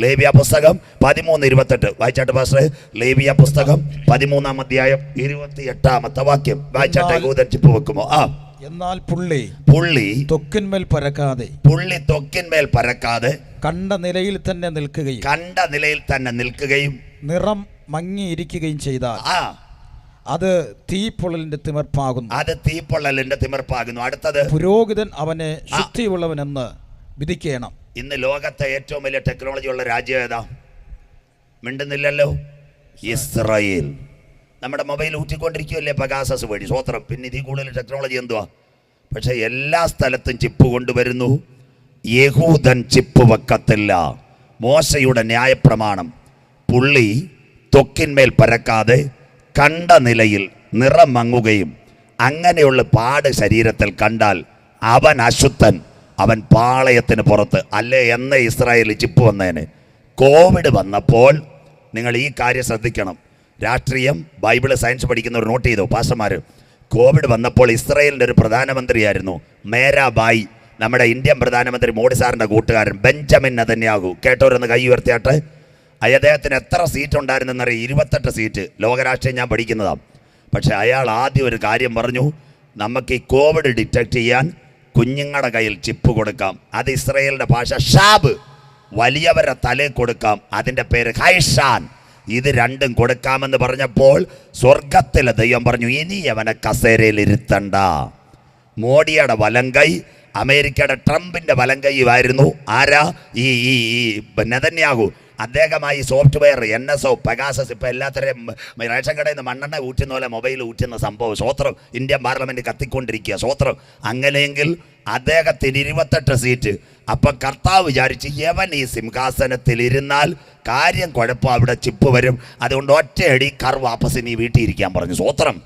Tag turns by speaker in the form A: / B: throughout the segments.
A: ലേബിയ പുസ്തകം പതിമൂന്ന് ഇരുപത്തെട്ട്. വായിച്ചാട്ട് പാസ്റ്റർ ലേബിയ പുസ്തകം പതിമൂന്നാം അധ്യായം ഇരുപത്തി എട്ടാമത്തെ വാക്യം. വായിച്ചാട്ടെ ഗൂതൻ ചിപ്പ് വെക്കുമോ? ആ.
B: എന്നാൽ പുള്ളി
A: പുള്ളി
B: തൊക്കിന്മേൽ പരക്കാതെ
A: പുള്ളി തൊക്കിന്മേൽ പരക്കാതെ
B: കണ്ട നിലയിൽ തന്നെ നിൽക്കുകയും
A: കണ്ട നിലയിൽ തന്നെ നിൽക്കുകയും
B: നിറം മങ്ങിയിരിക്കുകയും ചെയ്താൽ
A: ആ.
B: അത് തീപ്പൊള്ളലിന്റെ തിമർപ്പാകുന്നു.
A: അത് തീപ്പൊള്ളലിന്റെ തിമർപ്പാകുന്നു. അടുത്തത്
B: പുരോഹിതൻ അവനെ ശുദ്ധിയുള്ളവനെന്ന് വിധിക്കണം.
A: ഇന്ന് ലോകത്തെ ഏറ്റവും വലിയ ടെക്നോളജി ഉള്ള രാജ്യം ഏതാ? മിണ്ടുന്നില്ലല്ലോ. ഇസ്രായേൽ. നമ്മുടെ മൊബൈൽ ഊറ്റിക്കൊണ്ടിരിക്കുകയല്ലേ പകാസസ് വഴി? സ്വോത്രം. പിന്നെ ഇതിൽ കൂടുതൽ ടെക്നോളജി എന്തുവാ? പക്ഷെ എല്ലാ സ്ഥലത്തും ചിപ്പ് കൊണ്ടുവരുന്നു. യഹൂദൻ ചിപ്പ് വെക്കത്തില്ല. മോശയുടെ ന്യായപ്രമാണം. പുള്ളി ത്വക്കിന്മേൽ പരക്കാതെ കണ്ട നിലയിൽ നിറം മങ്ങുകയും അങ്ങനെയുള്ള പാട് ശരീരത്തിൽ കണ്ടാൽ അവൻ അശുദ്ധൻ. അവൻ പാളയത്തിന് പുറത്ത് അല്ലേ എന്ന ഇസ്രായേൽ ചിപ്പ് വന്നേന്? കോവിഡ് വന്നപ്പോൾ നിങ്ങൾ ഈ കാര്യം ശ്രദ്ധിക്കണം. രാഷ്ട്രീയം ബൈബിൾ സയൻസ് പഠിക്കുന്നവർ നോട്ട് ചെയ്തു പാസ്റ്റർമാർ കോവിഡ് വന്നപ്പോൾ ഇസ്രായേലിന്റെ ഒരു പ്രധാനമന്ത്രിയായിരുന്നു മേരാബായി. നമ്മുടെ ഇന്ത്യൻ പ്രധാനമന്ത്രി മോഡി സാറിന്റെ കൂട്ടുകാരൻ ബെഞ്ചമിൻ നതന്യാഹു. കേട്ടവരൊന്ന് കൈ ഉയർത്തിയാട്ടെ? അദ്ദേഹത്തിന് എത്ര സീറ്റ് ഉണ്ടായിരുന്നെന്നറിയാം? ഇരുപത്തെട്ട് സീറ്റ്. ലോകരാഷ്ട്രീയം ഞാൻ പഠിക്കുന്നതാണ് പക്ഷേ അയാൾ ആദ്യം ഒരു കാര്യം പറഞ്ഞു നമുക്ക് ഈ കോവിഡ് ഡിറ്റക്ട് ചെയ്യാൻ കുഞ്ഞുങ്ങളുടെ കയ്യിൽ ചിപ്പ് കൊടുക്കാം. അത് ഇസ്രയേലിന്റെ ഭാഷ ഷാബ്. വലിയവരുടെ തലേ കൊടുക്കാം. അതിന്റെ പേര് ഹൈഷാൻ. ഇത് രണ്ടും കൊടുക്കാമെന്ന് പറഞ്ഞപ്പോൾ സ്വർഗത്തിലെ ദൈവം പറഞ്ഞു ഇനി അവനെ കസേരയിൽ ഇരുത്തണ്ട. മോഡിയുടെ വലങ്കൈ അമേരിക്കയുടെ ട്രംപിന്റെ വലങ്കൈയുമായിരുന്നു ആരാ? ഈ ഈ Netanyahu. അദ്ദേഹമായി software N S O Pegasus ഇപ്പോൾ എല്ലാത്തരം റേഷൻ കടയിൽ നിന്ന് മണ്ണെണ്ണ ഊറ്റുന്ന പോലെ മൊബൈൽ ഊറ്റുന്ന സംഭവം സ്വോത്രം ഇന്ത്യൻ പാർലമെന്റ് കത്തിക്കൊണ്ടിരിക്കുക സ്വോത്രം. അങ്ങനെയെങ്കിൽ അദ്ദേഹത്തിന് ഇരുപത്തെട്ട് സീറ്റ് അപ്പം കർത്താവ് വിചാരിച്ച് യവൻ ഈ സിംഹാസനത്തിൽ ഇരുന്നാൽ കാര്യം കുഴപ്പം അവിടെ ചിപ്പ് വരും. അതുകൊണ്ട് ഒറ്റയടി കർ വാപ്പസ് നീ വീട്ടിൽ ഇരിക്കാൻ പറഞ്ഞു. സ്വോത്രം.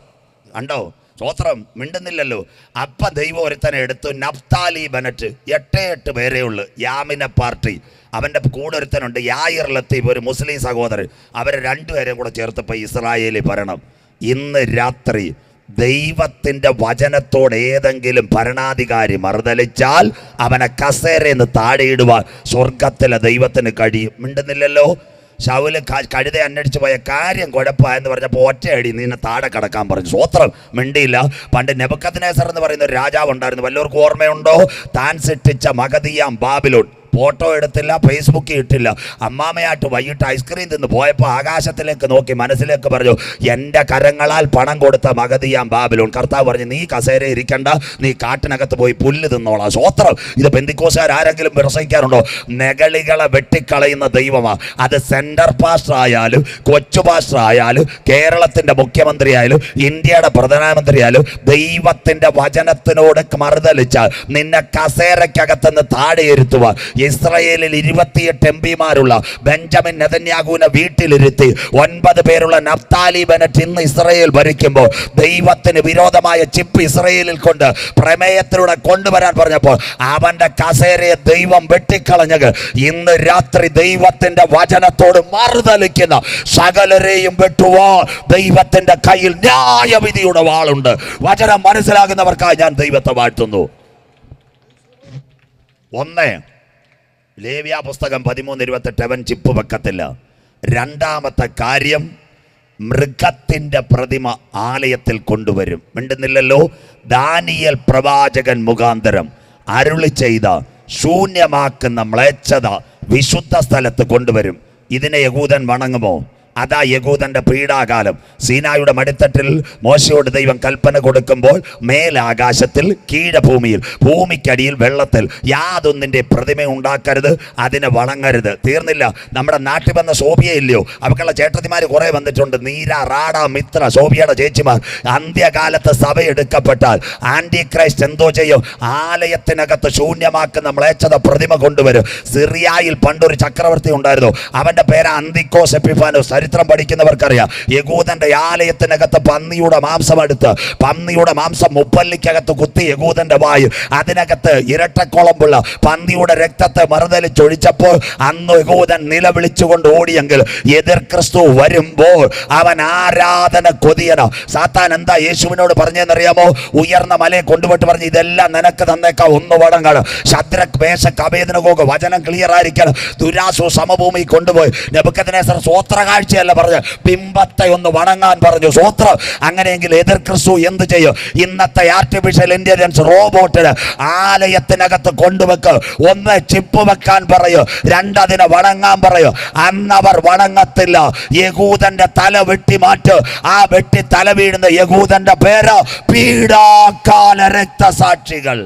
A: കണ്ടോ? സ്വോത്രം മിണ്ടുന്നില്ലല്ലോ. അപ്പ ദൈവം ഒരുത്തനെ എടുത്തു. Naftali Bennett. എട്ടേ എട്ട് പേരേ ഉള്ളു. Yamina party. അവന്റെ കൂടെ ഒരുത്തനുണ്ട്. യായിർ ലത്തീഫ് ഒരു മുസ്ലിം സഹോദരൻ. അവരെ രണ്ടുപേരെയും കൂടെ ചേർത്തപ്പോൾ ഇസ്രായേലി ഭരണം. ഇന്ന് രാത്രി ദൈവത്തിന്റെ വചനത്തോട് ഏതെങ്കിലും ഭരണാധികാരി മറുതലിച്ചാൽ അവനെ കസേരയെന്ന് താഴെയിടുവാൻ സ്വർഗത്തിലെ ദൈവത്തിന് കഴിയും. മിണ്ടുന്നില്ലല്ലോ? ശൗൽ കഴുത അന്വേഷിച്ച് പോയ കാര്യം കുഴപ്പമായെന്ന് പറഞ്ഞപ്പോൾ ഒറ്റയടി നിന്നെ താഴെ കിടക്കാൻ പറഞ്ഞു. സ്വോത്രം മിണ്ടിയില്ല. പണ്ട് നെബക്കത്തിനേസർ എന്ന് പറയുന്ന ഒരു രാജാവ് ഉണ്ടായിരുന്നു വല്ലവർക്കും ഓർമ്മയുണ്ടോ? താൻ സൃഷ്ടിച്ച മകതിയാം ബാബിലോൺ. ഫോട്ടോ എടുത്തില്ല ഫേസ്ബുക്കിൽ ഇട്ടില്ല. അമ്മാമയായിട്ട് വൈകിട്ട് ഐസ്ക്രീം തിന്ന് പോയപ്പോൾ ആകാശത്തിലേക്ക് നോക്കി മനസ്സിലേക്ക് പറഞ്ഞു എന്റെ കരങ്ങളാൽ പണം കൊടുത്ത മകതിയാൻ ബാബിലോൺ. കർത്താവ് പറഞ്ഞു നീ കസേര ഇരിക്കണ്ട നീ കാട്ടിനകത്ത് പോയി പുല്ല് തിന്നോളാം. സ്വോത്രം ഇത് ബന്ധിക്കോസുകാർ ആരെങ്കിലും പ്രസംഗിക്കാറുണ്ടോ നെകളികളെ വെട്ടിക്കളയുന്ന ദൈവമാണ് അത് സെന്റർ പാസ്റ്റർ ആയാലും കൊച്ചു പാസ്റ്റർ ആയാലും കേരളത്തിന്റെ മുഖ്യമന്ത്രി ആയാലും ഇന്ത്യയുടെ പ്രധാനമന്ത്രി ആയാലും ദൈവത്തിന്റെ വചനത്തിനോട് മറുതലിച്ചാൽ നിന്നെ കസേരയ്ക്കകത്തുനിന്ന് താഴെ ഇരുത്തുവാൻ ഇസ്രയേലിൽ ഇരുപത്തിയെട്ട് എം പിമാരുള്ള ബെഞ്ചമിൻ നെതന്യാഗുവിനെ വീട്ടിലിരുത്തി ഒൻപത് പേരുള്ള നഫ്താലി ബെനറ്റ് ഇന്ന് ഇസ്രയേൽ ഭരിക്കുമ്പോൾ ദൈവത്തിന് വിരോധമായ ചിപ്പ് ഇസ്രയേലിൽ കൊണ്ട് പ്രമേയത്തിലൂടെ കൊണ്ടുവരാൻ പറഞ്ഞപ്പോൾ അവന്റെ കസേരയെ ദൈവം വെട്ടിക്കളഞ്ഞത് ഇന്ന് രാത്രി ദൈവത്തിന്റെ വചനത്തോട് മറുതലിക്കുന്ന സകലരെയും വെട്ടുവോ ദൈവത്തിന്റെ കയ്യിൽ ന്യായവിധിയുടെ വാളുണ്ട്. വചനം മനസ്സിലാകുന്നവർക്കായി ഞാൻ ദൈവത്തെ വാഴ്ത്തുന്നു. ഒന്ന് ലേവ്യ പുസ്തകം പതിമൂന്ന് ഇരുപത്തെട്ട് അവൻ ചിപ്പ് വെക്കത്തില്ല. രണ്ടാമത്തെ കാര്യം മൃഗത്തിന്റെ പ്രതിമ ആലയത്തിൽ കൊണ്ടുവരും. മിണ്ടുന്നില്ലല്ലോ? ദാനിയൽ പ്രവാചകൻ മുഖാന്തരം അരുളി ചെയ്ത ശൂന്യമാക്കുന്ന മ്ലേച്ഛത വിശുദ്ധ സ്ഥലത്ത് കൊണ്ടുവരും. ഇതിനെ യഹൂദൻ വണങ്ങുമോ? അതാ യഹൂദന്റെ പീഡാകാലം. സീനായുടെ മടിത്തട്ടിൽ മോശയോട് ദൈവം കൽപ്പന കൊടുക്കുമ്പോൾ മേലാകാശത്തിൽ കീഴഭൂമിയിൽ ഭൂമിക്കടിയിൽ വെള്ളത്തിൽ യാതൊന്നിന്റെ പ്രതിമ ഉണ്ടാക്കരുത് അതിനെ വളങ്ങരുത് തീർന്നില്ല. നമ്മുടെ നാട്ടിൽ വന്ന ശോഭിയ ഇല്ലയോ? അവക്കുള്ള ചേട്ടത്തിമാർ കുറേ വന്നിട്ടുണ്ട്. നീര റാഡ മിത്ര ശോഭിയുടെ ചേച്ചിമാർ. അന്ത്യകാലത്ത് സഭ എടുക്കപ്പെട്ടാൽ ആന്റി ക്രൈസ്റ്റ് എന്തോ ചെയ്യും? ആലയത്തിനകത്ത് ശൂന്യമാക്കുന്ന മ്ലേച്ഛത പ്രതിമ കൊണ്ടുവരും. സിറിയായിൽ പണ്ടൊരു ചക്രവർത്തി ഉണ്ടായിരുന്നു. അവന്റെ പേര് അന്തിക്കോസ് എപ്പിഫാനോസ്. ചരിത്രം പഠിക്കുന്നവർക്കറിയാം. യകൂദന്റെ ആലയത്തിനകത്ത് പന്നിയുടെ മാംസം എടുത്ത് പന്നിയുടെ മാംസം മുപ്പല്ലിക്കകത്ത് കുത്തി യകൂദന്റെ വായു അതിനകത്ത് ഇരട്ടക്കുളമ്പുള്ള പന്നിയുടെ രക്തത്തെ മറുതലിച്ചൊഴിച്ചപ്പോൾ അന്ന് യകൂദൻ നിലവിളിച്ചുകൊണ്ട് ഓടിയെങ്കിൽ എതിർ ക്രിസ്തു വരുമ്പോൾ അവൻ ആരാധന കൊതിയണം സാത്താൻ എന്താ യേശുവിനോട് പറഞ്ഞതെന്നറിയാമോ ഉയർന്ന മലയെ കൊണ്ടുപോയിട്ട് പറഞ്ഞ് ഇതെല്ലാം നിനക്ക് തന്നേക്കാം ഒന്ന് വടങ്ങാണ് ശദ്രക് മേശ കവേദനകോക്ക് വചനം ക്ലിയർ ആയിരിക്കണം. ദുരാസു സമഭൂമി കൊണ്ടുപോയി. നെബുക്കത്തിനെ സ്വോത്ര കാഴ്ചയല്ല പറഞ്ഞു ബിംബത്തെ ഒന്ന് വണങ്ങാൻ പറഞ്ഞു. സ്വോത്രം അങ്ങനെയെങ്കിൽ എതിർ ക്രിസ്തു എന്ത് ചെയ്യും? ഇന്നത്തെ ആർട്ടിഫിഷ്യൽ ഇന്റലിജൻസ് റോബോട്ടിന് ആലയത്തിനകത്ത് കൊണ്ടുവെക്ക്. ഒന്ന് ചിപ്പ് വെക്കാൻ പറയൂ രണ്ടതിനെ വണങ്ങാൻ പറയൂ. അന്നവർ വണങ്ങത്തില്ല. യകൂദന്റെ തല വെട്ടി മാറ്റ്. ആ വെട്ടി തല വീഴുന്ന യകൂദന്റെ പേര് പീഡാകാല രക്തസാക്ഷികൾ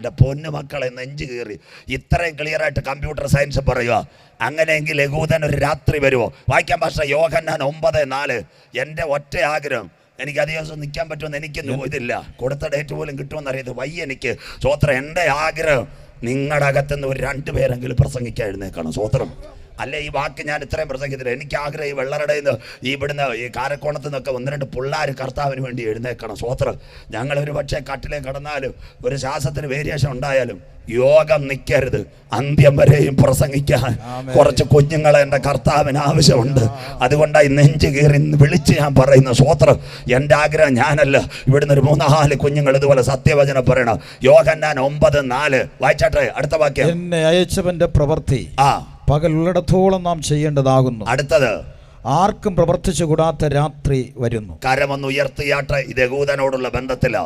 A: എന്റെ പൊന്നു മക്കളെ നെഞ്ചു കീറി. ഇത്രയും ക്ലിയർ ആയിട്ട് കമ്പ്യൂട്ടർ സയൻസ് പറയുക അങ്ങനെയെങ്കിൽ ലഘൂതൻ ഒരു രാത്രി വരുമോ വായിക്കാൻ ഭാഷ യോഹന്നാൻ ഒമ്പത് നാല്. എന്റെ ഒറ്റ ആഗ്രഹം. എനിക്ക് അധികം ദിവസം നിൽക്കാൻ പറ്റുമെന്ന് എനിക്കൊന്നും ഇതില്ല. കൊടുത്ത ഡേറ്റ് പോലും കിട്ടുമെന്ന് അറിയത് വയ്യ എനിക്ക്. സ്വോത്രം എന്റെ ആഗ്രഹം നിങ്ങളുടെ അകത്തുനിന്ന് ഒരു രണ്ട് പേരെങ്കിലും പ്രസംഗിക്കാൻ എഴുന്നേക്കണം സ്വോത്രം അല്ലെ ഈ വാക്ക് ഞാൻ ഇത്രയും പ്രസംഗിച്ചില്ല എനിക്ക് ആഗ്രഹം ഈ വെള്ളറടയിൽ നിന്ന് ഈ ഇവിടുന്ന് ഈ കാരക്കോണത്ത് നിന്നൊക്കെ ഒന്ന് രണ്ട് പിള്ളേർ കർത്താവിന് വേണ്ടി എഴുന്നേക്കണം സ്വോത്രം ഞങ്ങൾ ഒരു പക്ഷേ കട്ടിലേ കടന്നാലും ഒരു ശ്വാസത്തിന് വേരിയേഷൻ ഉണ്ടായാലും യോഗം നിൽക്കരുത് അന്ത്യം വരെയും പ്രസംഗിക്കാൻ. കുറച്ച് കുഞ്ഞുങ്ങളെ എന്റെ കർത്താവിന് ആവശ്യമുണ്ട്. അതുകൊണ്ടായി നെഞ്ചു കീറി വിളിച്ച് ഞാൻ പറയുന്ന സ്വോത്രം എന്റെ ആഗ്രഹം ഞാനല്ല. ഇവിടുന്ന് ഒരു മൂന്നാൽ കുഞ്ഞുങ്ങൾ ഇതുപോലെ സത്യവചനം പറയണം. യോഗം ഞാൻ ഒമ്പത് നാല്. വായിച്ചാട്ടെ അടുത്ത വാക്യം.
B: എന്നെ അയച്ചവന്റെ പ്രവൃത്തി.
A: ആ.
B: പകലുള്ളിടത്തോളം നാം ചെയ്യേണ്ടതാകുന്നു.
A: അടുത്തത്.
B: ആർക്കും പ്രവർത്തിച്ചു കൂടാത്ത രാത്രി വരുന്നു.
A: കരമൊന്ന് ഉയർത്തിയാട്ട് ഇത് യഹൂദനോടുള്ള ബന്ധത്തിൽ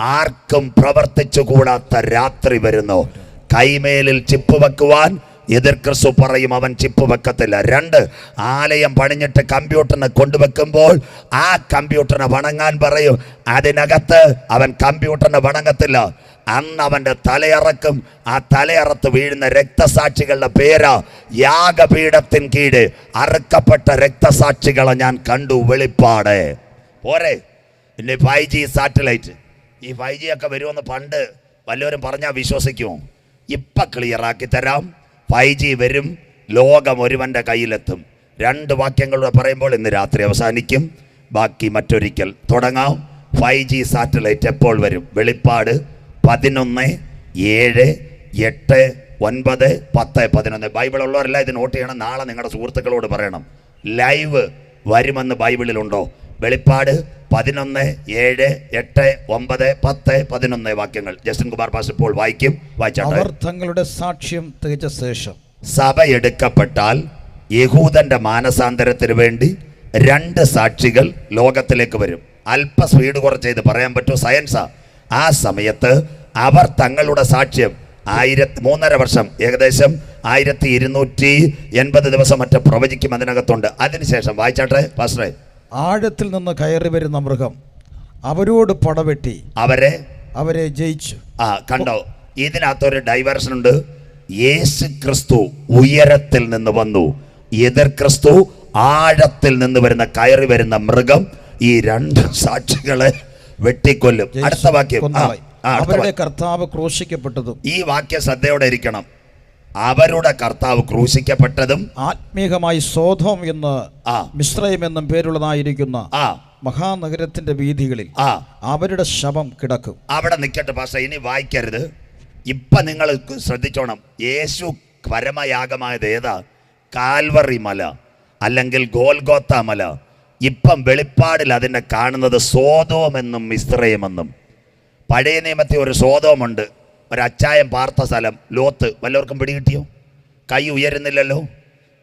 A: ആർക്കും പ്രവർത്തിച്ചു കൂടാത്ത രാത്രി വരുന്നു. കൈമേലിൽ ചിപ്പ് വെക്കുവാൻ എതിർ ക്രിസ്തു പറയും അവൻ ചിപ്പ് വെക്കത്തില്ല. രണ്ട് ആലയം പണിഞ്ഞിട്ട് കമ്പ്യൂട്ടറിനെ കൊണ്ടുവെക്കുമ്പോൾ ആ കമ്പ്യൂട്ടറിനെ വണങ്ങാൻ പറയും. അതിനകത്ത് അവൻ കമ്പ്യൂട്ടറിനെ വണങ്ങത്തില്ല. അന്ന് അവന്റെ തലയറക്കും ആ തലയറത്ത് വീഴുന്ന രക്തസാക്ഷികളുടെ പേര് യാഗപീഠത്തിൻ കീഴ്. അറുക്കപ്പെട്ട രക്തസാക്ഷികളെ ഞാൻ കണ്ടു വെളിപ്പാട്. പോരെ. പിന്നെ ഫൈവ് ജി സാറ്റലൈറ്റ്? ഈ ഫൈവ് ജി ഒക്കെ വരുമെന്ന് പണ്ട് വല്ലവരും പറഞ്ഞാൽ വിശ്വസിക്കുമോ? ഇപ്പം ക്ലിയറാക്കി തരാം. ഫൈവ് ജി വരും ലോകം ഒരുവന്റെ കയ്യിലെത്തും. രണ്ട് വാക്യങ്ങളൂടെ പറയുമ്പോൾ ഇന്ന് രാത്രി അവസാനിക്കും. ബാക്കി മറ്റൊരിക്കൽ തുടങ്ങാം. ഫൈവ് ജി സാറ്റലൈറ്റ് എപ്പോൾ വരും? വെളിപ്പാട്. പതിനൊന്ന് ഏഴ് എട്ട് ഒൻപത് പത്ത് പതിനൊന്ന്. ബൈബിൾ ഉള്ളവരെല്ലാം ഇത് നോട്ട് ചെയ്യണം. നാളെ നിങ്ങളുടെ സുഹൃത്തുക്കളോട് പറയണം. ലൈവ് വരുമെന്ന് ബൈബിളിലുണ്ടോ? വെളിപ്പാട് പതിനൊന്ന് ഏഴ് എട്ട് ഒമ്പത് പത്ത് പതിനൊന്ന് വാക്യങ്ങൾ. ജസ്റ്റിൻ കുമാർ പാസ് ഇപ്പോൾ വായിക്കും.
B: അവർ തങ്ങളുടെ സാക്ഷ്യം തികച്ച ശേഷം
A: സഭ എടുക്കപ്പെട്ടാൽ യഹൂദന്റെ മാനസാന്തരത്തിന് വേണ്ടി രണ്ട് സാക്ഷികൾ ലോകത്തിലേക്ക് വരും. അല്പ സ്പീഡ് കുറച്ച് ഇത് പറയാൻ പറ്റും സയൻസാ ആ സമയത്ത് അവർ തങ്ങളുടെ സാക്ഷ്യം ആയിരത്തി മൂന്നര വർഷം ഏകദേശം ആയിരത്തി ഇരുന്നൂറ്റി എൺപത് ദിവസം മറ്റേ പ്രവചിക്കും അതിനകത്തുണ്ട്. അതിനുശേഷം വായിച്ചാട്ടെ പാസ്റ്ററെ.
B: ആഴത്തിൽ നിന്ന് കയറി വരുന്ന മൃഗം അവരോട് പടവെട്ടി
A: അവരെ?
B: അവരെ ജയിച്ചു.
A: ആ കണ്ടോ? ഇതിനകത്തൊരു ഡൈവേർഷൻ ഉണ്ട്. യേശു ക്രിസ്തു ഉയരത്തിൽ നിന്ന് വന്നു. എതിർ ക്രിസ്തു ആഴത്തിൽ നിന്ന് വരുന്ന കയറി വരുന്ന മൃഗം ഈ രണ്ട് സാക്ഷികളെ വെട്ടിക്കൊല്ലും. അടുത്ത വാക്യം.
B: അവരുടെ കർത്താവ് ക്രൂശിക്കപ്പെട്ടതും
A: ഈ വാക്യ ശ്രദ്ധയോടെ ഇരിക്കണം. അവരുടെ കർത്താവ് ക്രൂശിക്കപ്പെട്ടതും
B: ആത്മീകമായി സോധം എന്ന്
A: ആ.
B: മിശ്രയം എന്നും പേരുള്ളതായിരിക്കുന്ന
A: ആ.
B: മഹാനഗരത്തിന്റെ വീഥികളിൽ
A: ആ.
B: അവരുടെ ശവം കിടക്കും.
A: അവിടെ നിൽക്കട്ടെ പാസ ഇനി വായിക്കരുത്. ഇപ്പം നിങ്ങൾ ശ്രദ്ധിച്ചോണം. യേശു പരമയാഗമായത് ഏതാ? കാൽവറി മല അല്ലെങ്കിൽ ഗോൽഗോത്ത മല. ഇപ്പം വെളിപ്പാടിൽ അതിനെ കാണുന്നത് സോതോമെന്നും മിസ്രയമെന്നും പഴയ നിയമത്തെ ഒരു സോതോമുണ്ട് ഒരു പാർത്ത സ്ഥലം ലോത്ത്. വല്ലവർക്കും പിടികിട്ടിയോ? കൈ ഉയരുന്നില്ലല്ലോ.